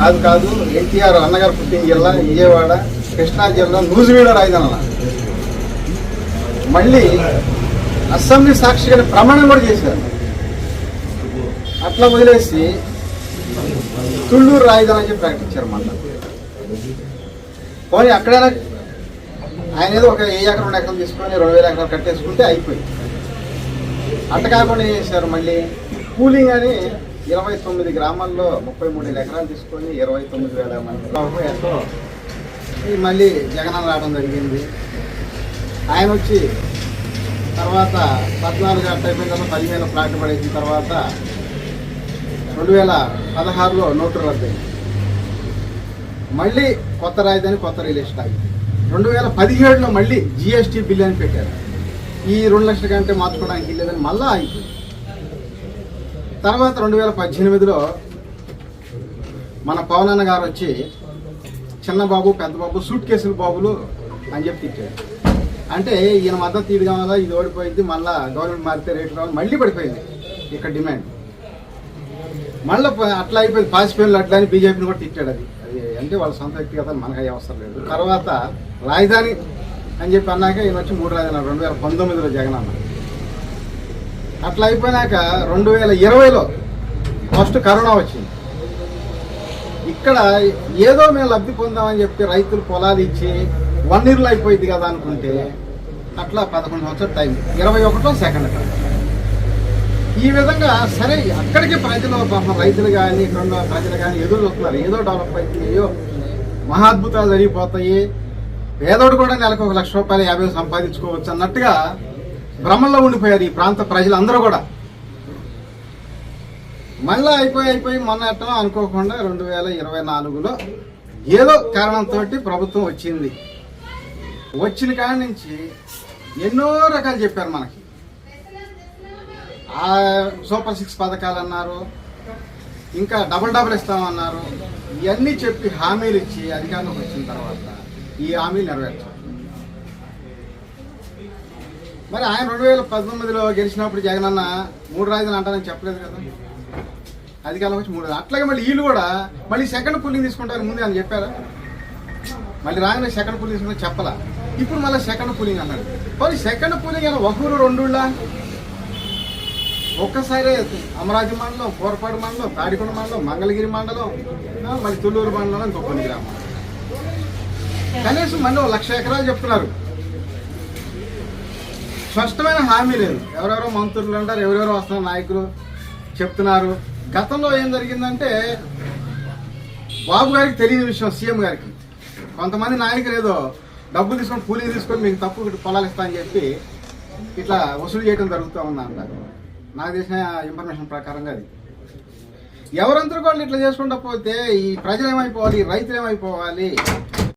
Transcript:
కాదు కాదు ఎన్టీఆర్ అన్నగారు పుట్టిన జిల్లా విజయవాడ కృష్ణా జిల్లా నూజివీడ రాజధాని మళ్ళీ అసెంబ్లీ సాక్షిగా ప్రమాణం కూడా చేశారు. అట్లా వదిలేసి తుళ్ళూరు రాజధాని అని చెప్పి ప్రకటించారు మళ్ళీ పోనీ అక్కడైనా ఆయన ఏదో ఒక ఏ ఎకరం రెండు ఎకరం తీసుకొని రెండు వేల ఎకరాలు కట్టేసుకుంటే అయిపోయింది. అట్ట కాకుండా ఏం చేశారు మళ్ళీ? కూలింగ్ అని ఇరవై తొమ్మిది గ్రామాల్లో ముప్పై మూడు ఎకరాలు తీసుకొని ఇరవై తొమ్మిది వేల మంది ఎంతో ఈ మళ్ళీ జగనన్న రావడం జరిగింది. ఆయన వచ్చి తర్వాత పద్నాలుగు గంటల అయిపోయిన తర్వాత పదివేల ప్లాట్ పడేసిన తర్వాత రెండు వేల పదహారులో నోటు రద్దయింది. మళ్ళీ కొత్త రాజధాని కొత్త రియల్ ఎస్టేట్ రెండు వేల పదిహేడులో మళ్ళీ జిఎస్టీ బిల్ అని పెట్టారు. ఈ రెండు లక్షల కంటే మార్చుకోవడానికి లేదని మళ్ళీ అయిపోయింది తర్వాత రెండు వేల పద్దెనిమిదిలో మన పవనన్న గారు వచ్చి చిన్న బాబు పెద్ద బాబు సూట్ కేసులు బాబులు అని చెప్పి తిట్టాడు అంటే ఈయన మద్దతు ఇది కావాలా ఇది ఓడిపోయింది మళ్ళీ గవర్నమెంట్ మారితే రేట్లు రావాలి మళ్ళీ పడిపోయింది ఇక్కడ డిమాండ్. మళ్ళీ అట్లా అయిపోయింది పాసిపోయిన అట్లా అని బీజేపీని కూడా తిట్టాడు అది. అది అంటే వాళ్ళ సొంత వ్యక్తిగత మనకు అయ్యే అవసరం లేదు. తర్వాత రాజధాని అని చెప్పి అన్నాక ఈయన వచ్చి మూడు రాజధాని రెండు వేల పంతొమ్మిదిలో జగన్ అన్న అట్లా అయిపోయినాక రెండు వేల ఇరవైలో ఫస్ట్ కరోనా వచ్చింది. ఇక్కడ ఏదో మేము లబ్ధి పొందామని చెప్పి రైతులు పొలాలు ఇచ్చి వన్ ఇయర్లో అయిపోయింది కదా అనుకుంటే అట్లా పదకొండు సంవత్సరాలు టైం. ఇరవై ఒకటో సెకండ్ టైం. ఈ విధంగా సరే అక్కడికి ప్రజలు పాపం రైతులు కానీ ఇక్కడ ఉన్న ప్రజలు కానీ ఎదురు చూస్తున్నారు. ఏదో డెవలప్ అవుతుంది మహాద్భుతాలు జరిగిపోతాయి. పేదోడు కూడా నెలకు ఒక లక్ష రూపాయలు యాభై సంపాదించుకోవచ్చు అన్నట్టుగా భ్రమంలో ఉండిపోయారు ఈ ప్రాంత ప్రజలందరూ కూడా. మళ్ళీ అయిపోయి అయిపోయి మొన్న ఎట్టనో అనుకోకుండా రెండు వేల ఇరవై నాలుగులో ఏదో కారణంతో ప్రభుత్వం వచ్చింది. వచ్చిన కాడ నుంచి ఎన్నో రకాలు చెప్పారు మనకి. ఆ సూపర్ సిక్స్ పథకాలు అన్నారు ఇంకా డబుల్ డబుల్ ఇస్తామన్నారు ఇవన్నీ చెప్పి హామీలు ఇచ్చి అధికారంలోకి వచ్చిన తర్వాత ఈ హామీలు నెరవేర్చారు. మరి ఆయన రెండు వేల పంతొమ్మిదిలో గెలిచినప్పుడు జగన్ అన్న మూడు రాజధానులు అంటానని చెప్పలేదు కదా. అధికారం వచ్చి మూడు అట్లాగే మళ్ళీ వీళ్ళు కూడా మళ్ళీ సెకండ్ పుల్లింగ్ తీసుకుంటారు ముందే అని చెప్పారా? మళ్ళీ రాగానే సెకండ్ పుల్లింగ్ తీసుకుంటే చెప్పలా? ఇప్పుడు మళ్ళీ సెకండ్ పుల్లింగ్ అన్నాడు. మరి సెకండ్ పుల్లింగ్ అయినా ఒకరు రెండుళ్ళ? ఒక్కసారి అమరావతి మండలం కోరపాడు మండలం తాడికొండ మండలం మంగళగిరి మండలం మళ్ళీ తుళ్ళూరు మండలం ఇంకో కొన్ని గ్రామాలు. కనీసం మళ్ళీ లక్ష ఎకరాలు చెప్తున్నారు. స్పష్టమైన హామీ లేదు. ఎవరెవరో మంత్రులు అంటారు ఎవరెవరో వస్తున్న నాయకులు చెప్తున్నారు. గతంలో ఏం జరిగిందంటే బాబు గారికి తెలియని విషయం సీఎం గారికి. కొంతమంది నాయకులు ఏదో డబ్బులు తీసుకొని కూలీ తీసుకొని మీకు తప్పు ఇటు పొలాలు ఇస్తా అని చెప్పి ఇట్లా వసూలు చేయడం జరుగుతూ ఉందంట నాకు తెలిసిన ఇన్ఫర్మేషన్ ప్రకారంగా అది. ఎవరందరూ వాళ్ళు ఇట్లా చేసుకుంటా పోతే ఈ ప్రజలు ఏమైపోవాలి రైతులు ఏమైపోవాలి?